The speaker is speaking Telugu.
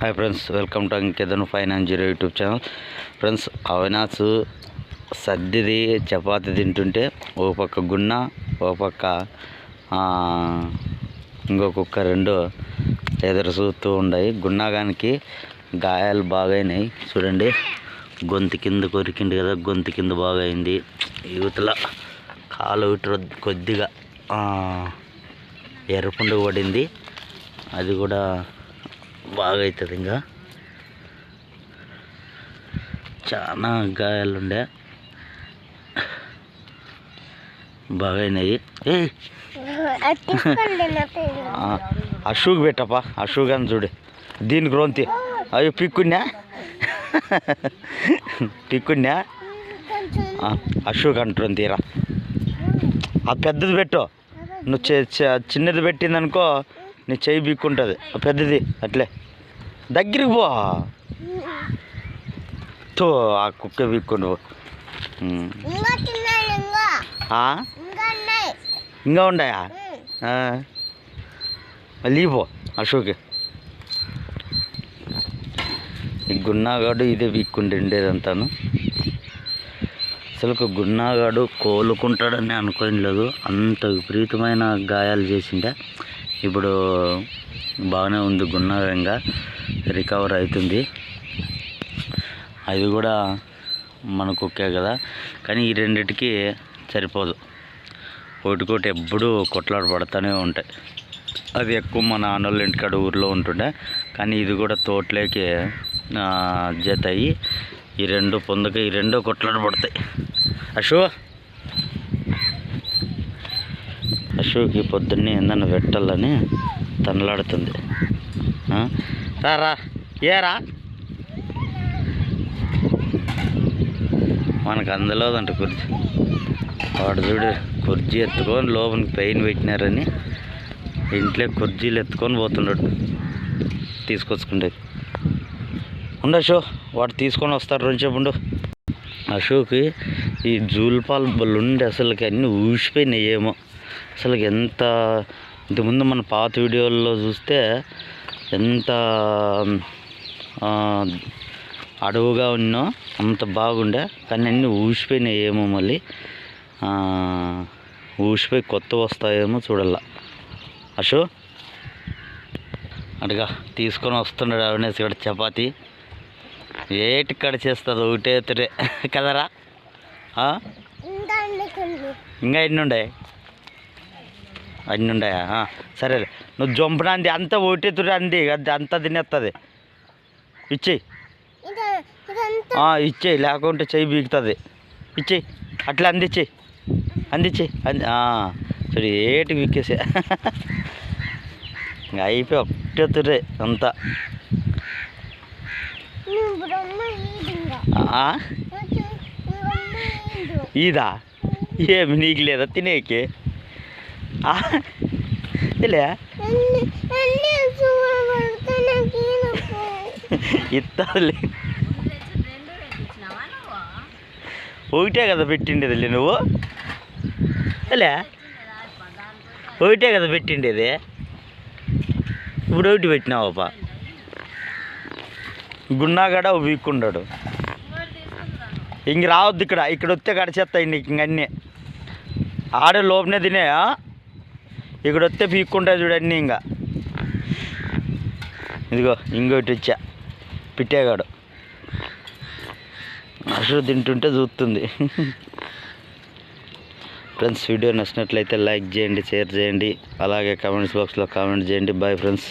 Hi friends welcome to అంకేదన్ five zero YouTube channel friends Avinash సర్దిది చపాతి తింటుంటే ఓ పక్క గున్న ఓ పక్క ఇంకో కుక్క రెండు ఎదురు చూస్తూ ఉన్నాయి గున్నగానికి గాయాలు బాగైనాయి. చూడండి గొంతు కింద కొరికింది కదా గొంతు కింద బాగైంది. అయింది యువతల కాలు కొద్దిగా ఆ, ఎర్రపుండు పడింది. అది కూడా బాగా అవుతుంది ఇంకా. చాలా గాయాలు ఉండే బాగా అయినాయి ఏ అషూకి పెట్టప్పా అషూక్ అని చూడు. దీనికి రోంతి. అయ్యో పిక్కున్నా? పిక్కున్నా? అషూక్ అంటుంది తీరా ఆ పెద్దది పెట్టు. నువ్వు చిన్నది పెట్టిందనుకో నీ చెయ్యి బిక్కుంటుంది. పెద్దది అట్లే. దగ్గరికి పో. తో ఆ కుక్క బిక్కుండు ఇంకా ఉన్నాయి. ఇంకా ఉన్నాయా? ఆ. మళ్ళీ పో అశోక్. ఈ గున్నాగాడు ఇదే బిక్కుండి ఉండేదంతాను అసలు గున్నాగాడు కోలుకుంటాడని అనుకోలేదు అంత విపరీతమైన గాయాలు చేసిండే. ఇప్పుడు బాగానే ఉంది గుణంగా రికవర్ అవుతుంది. అది కూడా మనకు ఒకే కదా. కానీ ఈ రెండిటికి సరిపోదు. ఒకటికోటి ఎప్పుడూ కొట్లాడ పడుతూనే ఉంటాయి. అది ఎక్కువ మా నాన్నోళ్ళ ఇంటికాడ ఊర్లో ఉంటుండే. కానీ ఇది కూడా తోటలోకి జత అయ్యి ఈ రెండు పొందక ఈ రెండు కొట్లాడ పడతాయి. అశో! పశువుకి పొద్దున్నే ఏందన్నా పెట్టాలని తనలాడుతుంది. ఆ? రా రా. ఏరా మనకు అందలేదంట కుర్చీ. వాడు చూడు కుర్చీ ఎత్తుకొని లోపలికి పెయిన్ పెట్టినారని ఇంట్లో కుర్చీలు ఎత్తుకొని పోతున్నాడు. తీసుకొచ్చుకుంటే. ఉండు అశో వాడు తీసుకొని వస్తారు రెండు చెప్పు ఉండు అశోక్కి ఈ జూల్పాల్ బళ్ళు ఉండి అసలుకి అన్నీ ఊసిపోయినాయి ఏమో అసలు ఎంత ఇంతకుముందు మన పాత వీడియోల్లో చూస్తే ఎంత అడవుగా ఉన్నో అంత బాగుండే కానీ అన్నీ ఊసిపోయినాయి ఏమో మళ్ళీ. ఊసిపోయి కొత్త వస్తాయేమో చూడాల అశో అడిగా తీసుకొని వస్తున్నాడు అవినేసి ఇక్కడ చపాతి. ఏటి కడ చేస్తుంది ఒకటే తిరే కదరా? ఇంకా ఎన్ని ఉన్నాయి అన్ని ఉన్నాయా సరేలే. నువ్వు జంపనంది అంతా ఒకటే తురి అంది అది అంతా తినేస్తుంది ఇచ్చేయి ఆ, ఇచ్చేయి లేకుంటే చెయ్యి బీగుతుంది. ఇచ్చేయి అట్లా అందిచ్చేయి అందిచ్చేయి అంది సరే ఏటి బీకేసే ఇంకా అయిపోయి ఒకటే తురే అంతా. ఇదా ఏమి నీకు లేదా? తినేకి? ఇస్తాలే ఒకటే కదా పెట్టిండేది లే నువ్వు లే ఒకటే కదా పెట్టిండేది ఇప్పుడు ఒకటి పెట్టినావప్ప గున్నాగడ వీక్కుండాడు ఇంక రావద్దు ఇక్కడ ఇక్కడ వస్తే కడిచేస్తాయి నీకు ఇంక అన్నీ ఆడే లోపనే తినే? ఇక్కడ వస్తే పీక్కుంటాయి చూడండి ఇంకా ఇదిగో ఇంకోటి వచ్చా. పిట్టేగాడు. అసలు తింటుంటే చూస్తుంది. ఫ్రెండ్స్ వీడియో నచ్చినట్లయితే లైక్ చేయండి షేర్ చేయండి. అలాగే కామెంట్స్ బాక్స్లో కామెంట్ చేయండి. Bye friends.